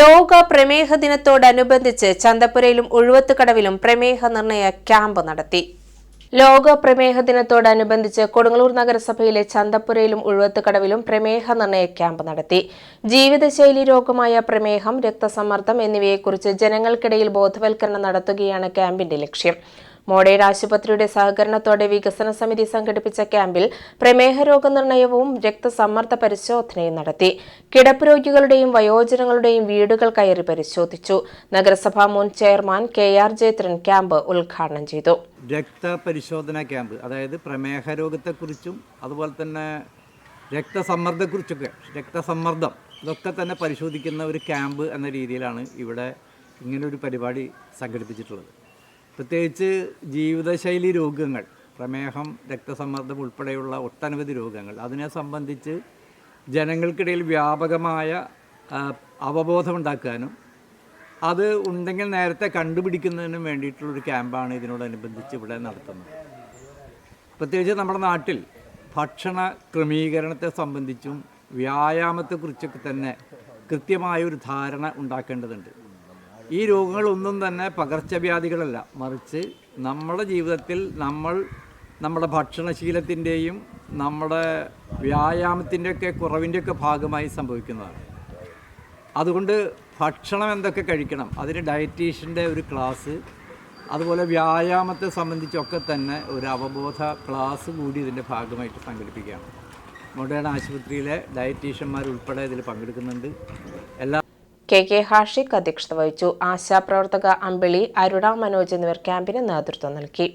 ലോക പ്രമേഹ ദിനത്തോടനുബന്ധിച്ച് ചന്തപ്പുരയിലും ഉഴുവത്തുകടവിലും പ്രമേഹ നിർണയ ക്യാമ്പ് നടത്തി. ലോക പ്രമേഹ ദിനത്തോടനുബന്ധിച്ച് കൊടുങ്ങല്ലൂർ നഗരസഭയിലെ ചന്തപ്പുരയിലും ഉഴുവത്തുകടവിലും പ്രമേഹ നിർണയ ക്യാമ്പ് നടത്തി. ജീവിതശൈലി രോഗമായ പ്രമേഹം രക്തസമ്മർദ്ദം എന്നിവയെക്കുറിച്ച് ജനങ്ങൾക്കിടയിൽ ബോധവൽക്കരണം നടത്തുകയാണ് ക്യാമ്പിന്റെ ലക്ഷ്യം. മോഡേൺ ആശുപത്രിയുടെ സഹകരണത്തോടെ വികസന സമിതി സംഘടിപ്പിച്ച ക്യാമ്പിൽ പ്രമേഹ രോഗനിർണയവും രക്തസമ്മർദ്ദ പരിശോധനയും നടത്തി. കിടപ്പ് രോഗികളുടെയും വയോജനങ്ങളുടെയും വീടുകൾ കയറി പരിശോധിച്ചു. നഗരസഭാ മുൻ chairman K R Jayathran camp ഉദ്ഘാടനം ചെയ്തു. രക്തപരിശോധന ക്യാമ്പ് അതായത് പ്രമേഹ രോഗത്തെക്കുറിച്ചും അതുപോലെ തന്നെ രക്തസമ്മർദ്ദത്തെക്കുറിച്ചൊക്കെ രക്തസമ്മർദ്ദം ഇതൊക്കെ തന്നെ പരിശോധിക്കുന്ന ഒരു ക്യാമ്പ് എന്ന രീതിയിലാണ് ഇവിടെ ഇങ്ങനൊരു പരിപാടി സംഘടിപ്പിച്ചിട്ടുള്ളത്. പ്രത്യേകിച്ച് ജീവിതശൈലി രോഗങ്ങൾ പ്രമേഹം രക്തസമ്മർദ്ദം ഉൾപ്പെടെയുള്ള ഒട്ടനവധി രോഗങ്ങൾ. അതിനെ സംബന്ധിച്ച് ജനങ്ങൾക്കിടയിൽ വ്യാപകമായ അവബോധമുണ്ടാക്കാനും അത് ഉണ്ടെങ്കിൽ നേരത്തെ കണ്ടുപിടിക്കുന്നതിനും വേണ്ടിയിട്ടുള്ളൊരു ക്യാമ്പാണ് ഇതിനോടനുബന്ധിച്ച് ഇവിടെ നടത്തുന്നത്. പ്രത്യേകിച്ച് നമ്മുടെ നാട്ടിൽ ഭക്ഷണ ക്രമീകരണത്തെ സംബന്ധിച്ചും വ്യായാമത്തെക്കുറിച്ചൊക്കെ തന്നെ കൃത്യമായൊരു ധാരണ ഉണ്ടാക്കേണ്ടതുണ്ട്. ഈ രോഗങ്ങളൊന്നും തന്നെ പകർച്ചവ്യാധികളല്ല. മറിച്ച് നമ്മുടെ ജീവിതത്തിൽ നമ്മൾ നമ്മുടെ ഭക്ഷണശീലത്തിന്റെയും നമ്മുടെ വ്യായാമത്തിന്റെയൊക്കെ കുറവിന്റെയൊക്കെ ഭാഗമായി സംഭവിക്കുന്നതാണ്. അതുകൊണ്ട് ഭക്ഷണം എന്തൊക്കെ കഴിക്കണം അതിന് ഡയറ്റീഷ്യന്റെ ഒരു ക്ലാസ് അതുപോലെ വ്യായാമത്തെ സംബന്ധിച്ചൊക്കെ തന്നെ ഒരു അവബോധ ക്ലാസ് കൂടി ഇതിന്റെ ഭാഗമായിട്ട് സംഘടിപ്പിക്കുകയാണ്. മോഡേൺ ആശുപത്രിയിലെ ഡയറ്റീഷ്യന്മാർ ഉൾപ്പെടെ ഇതിൽ പങ്കെടുക്കുന്നുണ്ട്. എല്ലാ കെ കെ ഹാഷിഖ് അധ്യക്ഷത വഹിച്ചു. ആശാപ്രവർത്തക അമ്പിളി അരുണ മനോജ് എന്നിവർ ക്യാമ്പിന് നേതൃത്വം നൽകി.